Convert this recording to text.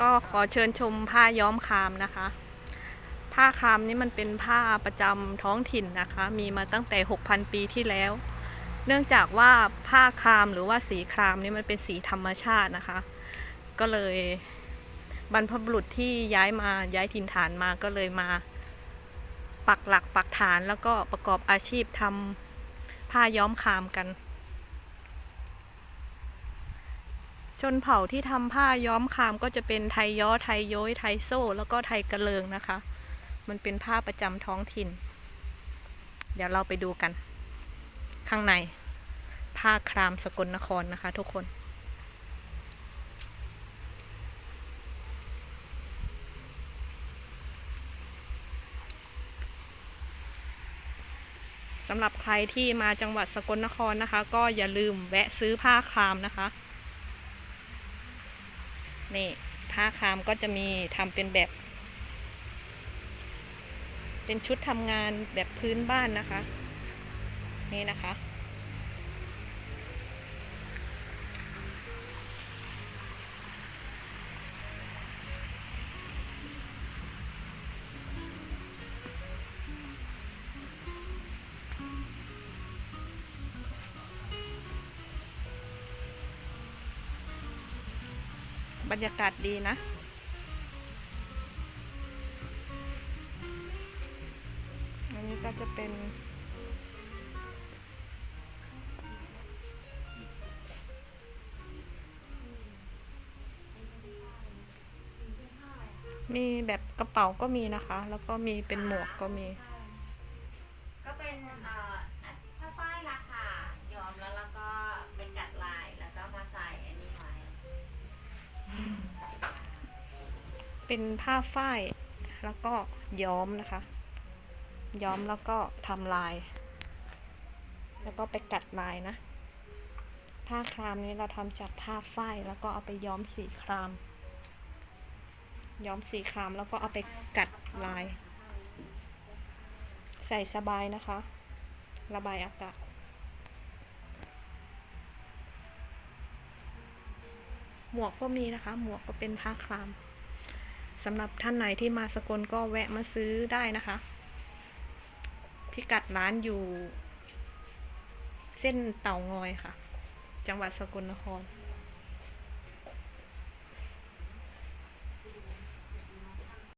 ก็ขอเชิญชมผ้าย้อมคามนะคะ ผ้าคามนี่มันเป็นผ้าประจำท้องถิ่นนะคะ มีมาตั้งแต่ 6,000 ปีที่แล้ว เนื่องจากว่าผ้าคามหรือว่าสีครามนี่มันเป็นสีธรรมชาตินะคะ ก็เลยบรรพบุรุษที่ย้ายมาย้ายถิ่นฐานมาก็เลยมาปักหลักปักฐานแล้วก็ประกอบอาชีพทำผ้าย้อมคามกัน ชนเผ่าที่ทำผ้าย้อมคามก็จะเป็นไทยย้อไทยโย้ยไทยโซ่ แล้วก็ไทยกระเลิงนะคะ มันเป็นผ้าประจำท้องถิ่น เดี๋ยวเราไปดูกัน ข้างใน ผ้าครามสกลนครนะคะ ทุกคนสำหรับใครที่มาจังหวัดสกลนครนะคะ ก็อย่าลืมแวะซื้อผ้าครามนะคะ นี่ผ้าคามก็จะมีทำเป็นแบบ เป็นชุดทำงานแบบพื้นบ้านนะคะ นี่นะคะ บรรยากาศดีนะ อันนี้ก็จะเป็นมีแบบกระเป๋าก็มีนะคะ แล้วก็มีเป็นหมวกก็มี ก็เป็นอ่อ เป็นผ้าฝ้ายแล้วก็ย้อมนะคะ ย้อมแล้วก็ทำลาย แล้วก็ไปกัดลายนะ ผ้าครามนี้เราทำจากผ้าฝ้ายแล้วก็เอาไปย้อมสีคราม ย้อมสีครามแล้วก็เอาไปกัดลาย ใส่สบายนะคะ ระบายอากาศหมวกก็มีนะคะ หมวกก็เป็นผ้าคราม สำหรับท่านไหนที่มาสกลก็แวะมาซื้อได้นะคะ พิกัดร้านอยู่ เส้นเต่างอยค่ะ จังหวัดสกลนคร